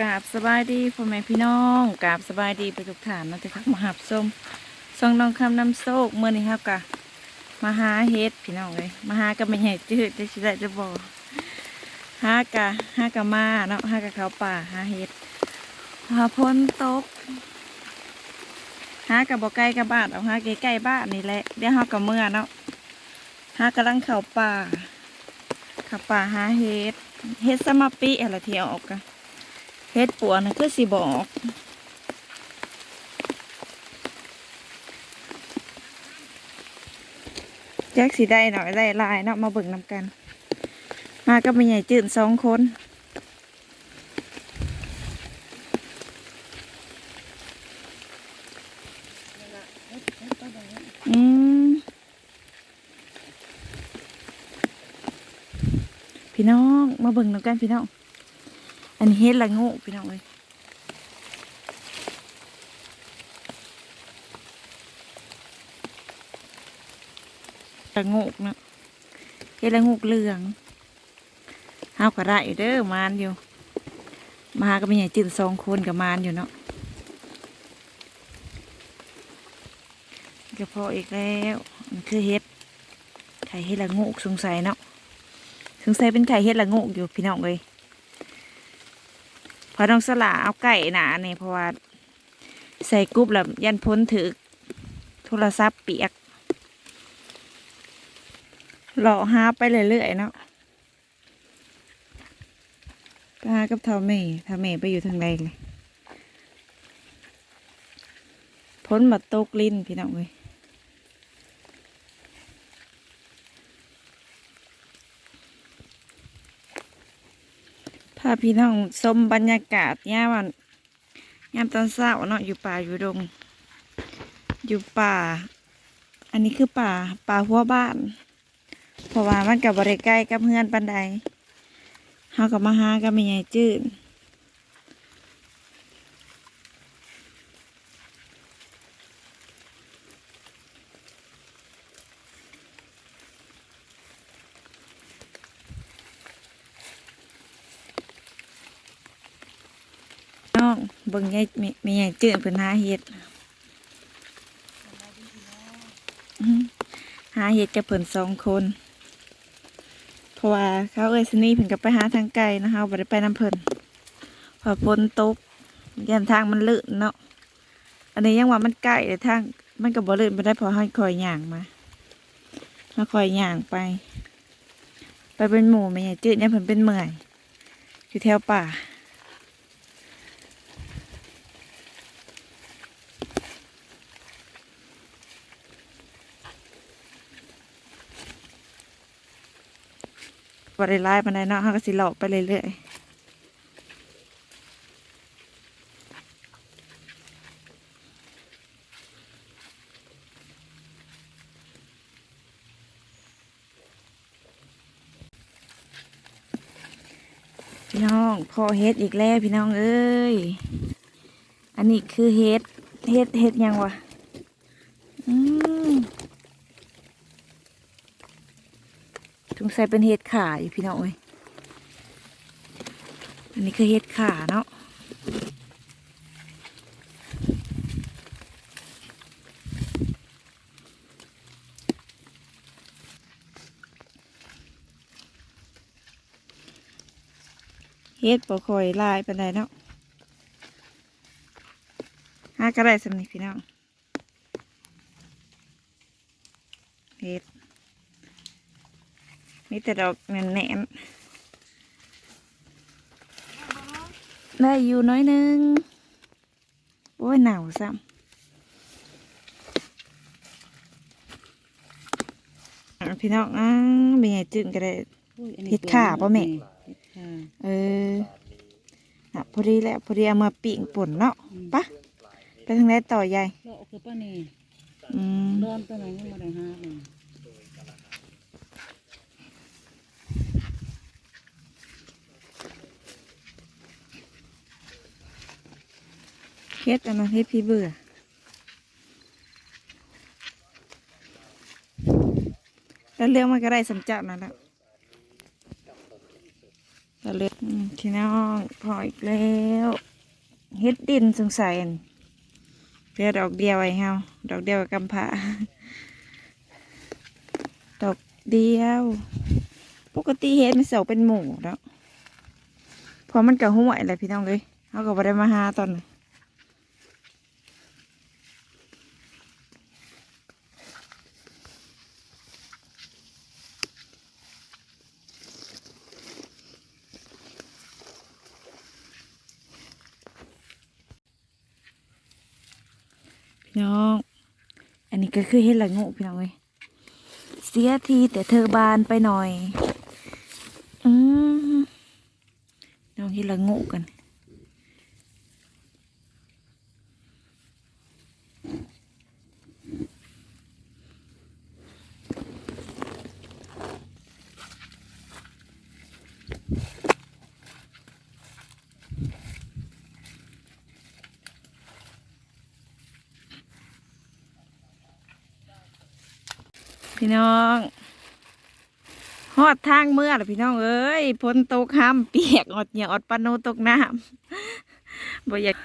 กราบสบายดีพ่อแม่พี่น้องกราบสบายดีไปทุกฐานนะที่ทักมาหับส้มซองน้องคำน้ำโซกเมื่อนี้ครับกะมาหาเฮ็ดพี่น้องเลยมาหาก็ไม่ใหญ่จืดจะสิได้จะบอกหากะหากะมาเนาะหากะเขาป่าหาเฮ็ดหาพ้นตกหากะบอกใกล้กับบ้านเอาหาใกล้ๆบ้านนี่แหละเดี๋ยวหากะเมื่อเนาะหากำลังเขาป่าเขาป่าหาเฮ็ดเฮ็ดสมาปิอะไรที่เอาออกกัน เฮ็ดปัวนะคือสิบอกแจ็คสีได้หน่อยได้ลายเนาะมาเบิ่งนำกัน มาก็มีใหญ่จืดสองคนอืมพี่น้อง มาเบิ่งนำกันพี่น้อง นนี้เฮ็ดละโงูพี่น้องเลยละโงูเนาะเฮ็ดละโงูเหลืองเฮาก็ได้อยู่เด้อมานอยู่ มาก็มีใหญ่จืดสองคนกับมานอยู่เนาะก็พออีกแล้วมันคือเฮ็ดไข่เฮ็ดละโงูสงสัยเนาะสงสัยเป็นไข่เฮ็ดละโงูอยู่พี่น้องเลย พอต้องสละเอาไก่หนาเนี่ยเพราะว่าใส่กุ๊บแล้วยันพ้นถือโทรศัพท์เปียกหล่อหาไปเรื่อยๆเนาะไปหากับเท่าเมย์เท่าเมย์ไปอยู่ทางใดเลยพ้นมาตกลิ้นพี่น้องเลยาพี่น้องชมบรรยากาศย่าวันยามตอนเช้าเนาะอยู่ป่าอยู่ดง อยู่ป่า อันนี้คือป่าป่าหัวบ้าน เพราะว่ามันกับบริใกล้กับเพื่อนปันใดเฮากับมาหาก็ไม่ใหญ่จืด บิ่งใหญ่ไม่ไม่ใหญ่จืดเพิ่นหาเห็ดหาเห็ดกับเพิ่นสองคน เพราะว่าเขาเอ้ยสนี่เพิ่นกับไปหาทางไกลนะคะบ่ได้ไปน้ำเพิ่นพอฝนตกยันทางมันลื่นเนาะอันนี้ยังว่ามันใกล้แต่ทางมันก็บ่ลื่นบ่ได้พอให้คอยย่างมามาคอยย่างไป ไปเป็นหมู่แม่ใหญ่จืดเนี่ยเพิ่นเป็นเมื่อยอยู่แถวป่า บริไลายปานใดเนาะเขาก็สิหลอกไปเรื่อยๆพี่น้องพอเฮ็ดอีกแล้วพี่น้องเอ้ย อันนี้คือเฮ็ด เฮ็ด เฮ็ดยังวะอืม สงสัยเป็นเฮ็ดขาอยู่พี่น้องเอ้ยอันนี้คือเฮ็ดขาเนาะเฮ็ดบ่ค่อยลายปานใดเนาะหาก็ได้สำนี้พี่น้องเฮ็ด มีแต่ดอกแน่นๆได้อยู่น้อยหนึง โอ้ยหนาวซ้ำอะพี่น้องอ้าเป็นไงจึงก็ได้เฮ็ดขาบ่แม่เฮ็ดขาเอออะพอดีแหละพอดีเอามาปิ่งป่นเนาะปะไปทางไหนต่อใหญ่เลาะคือป้านี่อืมเริ่มตัวไหนยังบ่ได้หาเลย ฮ็ดอันนั้นเฮ็ดพี่เบื่อแล้วเรื่องมันก็ได้สำจับนั่นแหละไปตะเล็ดอืมพี่น้องพออีกแล้วเฮ็ดดินสงสัยเหลือดอกเดียวไอ้เฮาดอกเดียวกับกำพร้าดอกเดียว ปกติเฮ็ดมันเสาเป็นหมูแล้วพอมันกะห่วยแหละพี่น้องเลยเขาก็บ่ได้มาหาตอน นั้นพี่น้อง อันนี้ก็คือเฮ็ดละโงูพี่น้องเลยเสียทีแต่เธอบานไปหน่อย อืมน้องเฮ็ดละโงูกัน พี่น้องฮอดทางเมื่อละพี่น้องเอ้ยพ้นตกห้ามเปียกอดเหนียวอดปานโนตกน้ำบ่อยาก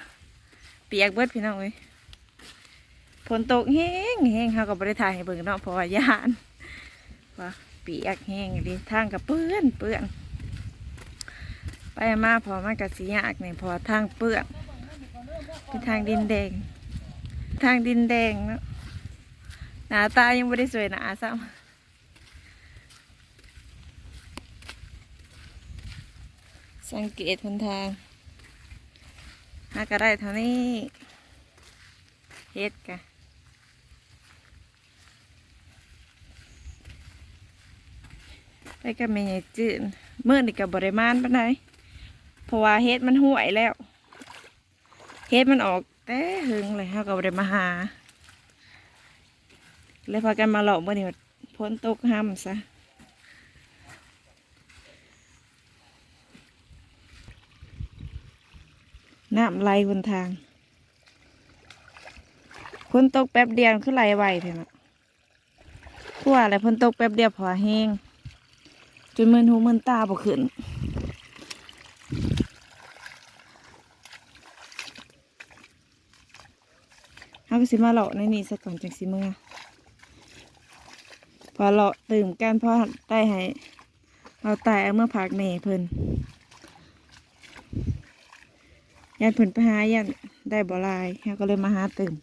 เปียกเบิดพี่น้องเอ้ยฝนตกแห้งแห้งเขาก็บ่ได้ถ่ายให้เบิ่งเนาะเพราะว่ายานว่าเปียกแห้งดิทางกับเปื้อนเปื้อนไปมาพอมันก็สิยากนี่เพอทางเปื้อนเป็นทางดินแดง ทางดินแดงเนาะ หน้าตายังไม่ได้สวยหนาซ้ำสังเกตหนทางหากระได้เท่านี้เฮ็ดกะไปกับแม่ใหญ่จืดมื่อนี่กับบริมานปานใดเพราะว่าเฮ็ดมันห่วยแล้ว เฮ็ดมันออกแต่หึงเลยเขาก็บริมาหา เลยพากันมาหลอกมื่นี้พ้นตกห้ำซะน้ำไหลบนทางพ้นตกแป๊บเดียวคือไหลไวเถอะนะพวอะไรพ้นตกแป๊บเดียวพอแห้งจนมือหูมือตาบ่ขึ้นเขาก็สิมาหลอกในนี่ซะก่อนจังสิเมื่อ พอเราตื่มกันพอได้ให้ เราตายเอาเมื่อพักเมเพิ่นยันเพิ่นไปหายันได้บ่ลายเราก็เลยมาหาตื่ม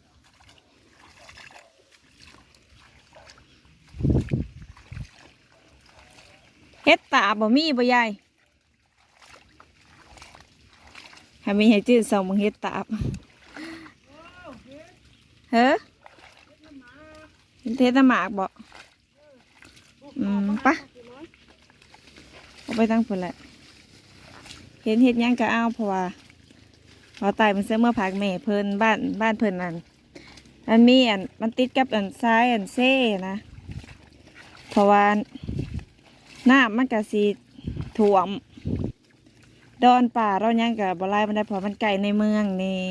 เฮ็ดตาบ่มีบ่ยายให้มีให้จื้อสองมึงเฮ็ดตาบเฮ้อเห็นเทศน้ำหมากบ่ อืมปะเอาไปตั้งผลแหละ เห็นเห็ดหยังก็เอาเพราะว่าพอตายมันเสื้อเมื่อพักแม่เพิ่นบ้านบ้านเพิ่นนั่นมันมีอันมันติดกับอันซ้ายอันเซ่นะ เพราะว่าน้ำมันก็สีถ่วม ดอนป่าเรายังกับบลายมันได้เพราะมันไก่ในเมืองนี่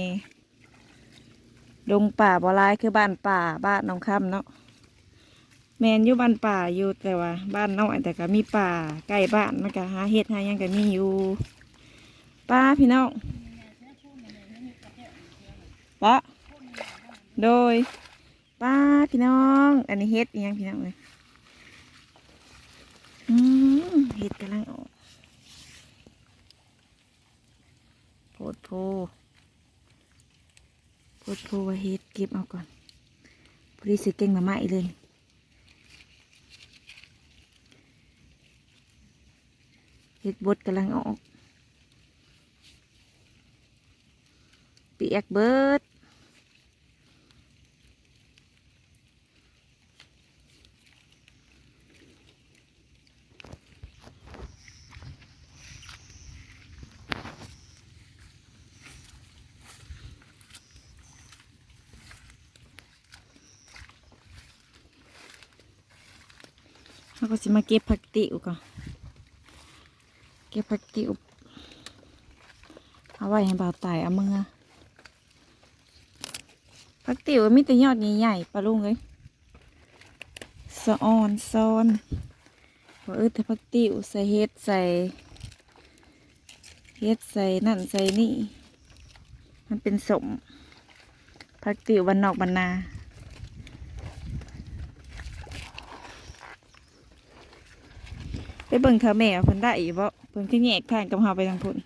ดงป่าบลายคือบ้านป่าบ้านน้องคำเนาะ แมนอยู่บ้านป่าอยู่แต่ว่า บ้านน้อยแต่ก็มีป่าใกล้บ้านมันก็หาเห็ดหายังก็มีอยู่ป้าพี่น้องปะโดยป้าพี่น้อง อันนี้เห็ดอิหยังพี่น้องเลยอืมเห็ดกำลังออกโพดโพโพดโพว่าเห็ดเก็บเอาก่อนพอดีสิเก่งมาใหม่เลย เห็ดบดกำลังออกเปียกเบิดเราก็จะมาเก็บผักติวก่อน ก็บผักติวเอาไว้ให้บ่าวตายเอามือผักติวมีแต่ยอดใหญ่ๆปลาลุงเลยสะออนซ้อนว่าเออแต่ผักติวใส่เฮ็ดใส่เฮ็ดใส่นั่นใส่นี่ มันเป็นสมพักติววันนอกบรรนาไปเบิ่งเธอแม่ว่าเพิ่นได้อีกบ่ เพิ่นคือแยกทางกับเฮาไปทางพุ่น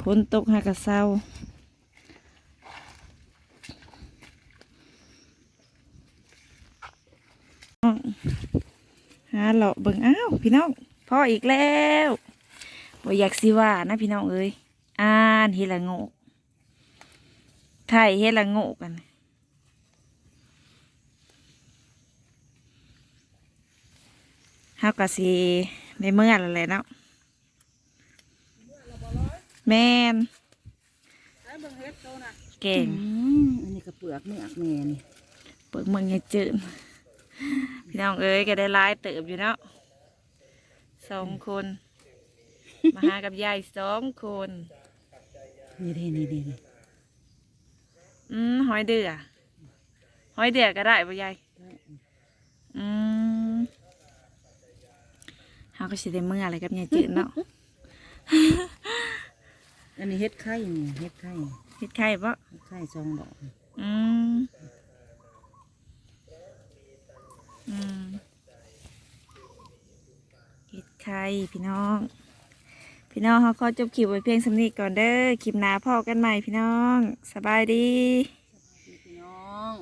พ้นตกหากะเศร้าอ้องหาเลาะเบิ่งอ้าวพี่น้องพ่ออีกแล้วบ่อยากสิว่านะพี่น้องเอ้ยอ่านเฮละโงกไทยเฮละโงกกัน ฮากะสิในเมื่อแล้วแหละเนาะแม่นเก่งอืมอันนี้ก็เปลือกเมือกแม่นี่เปิดเมืองยังจืดพี่น้องเอ้ยก็ได้หลายเติบอยู่เนาะสองคน มาหากับยายสองคนนี่เด้นี่เด้นี่อืมหอยเดือหอยเดือก็ได้ป่ะยายอืม เฮาก็สิได้เมื่ออะไรกับยายจืดเนาะอันนี้เฮ็ดไข่นี่เฮ็ดไข่เฮ็ดไข่ปะเฮ็ดไข่ซองดอกอืมอืมเห็ดไข่พี่น้อง พี่น้องเขาขอจบคลิปไว้เพียงสำนีก่อนเด้อคลิปหน้าพ่อกันใหม่พี่น้องสบายดีพี่น้อง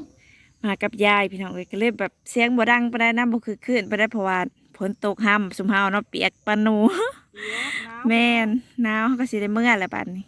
มากับยายพี่น้องเลยก็เลยแบบเสียงบ่ดังไปได้น้ำบ่คือขึ้นไปได้เพราะว่า ฝนตกห้ำสุมเฮาเนาะเปียกปานหนูเปียกน้ำแม่นหนาวเขาก็สิได้เมื่อแหละบัดนี้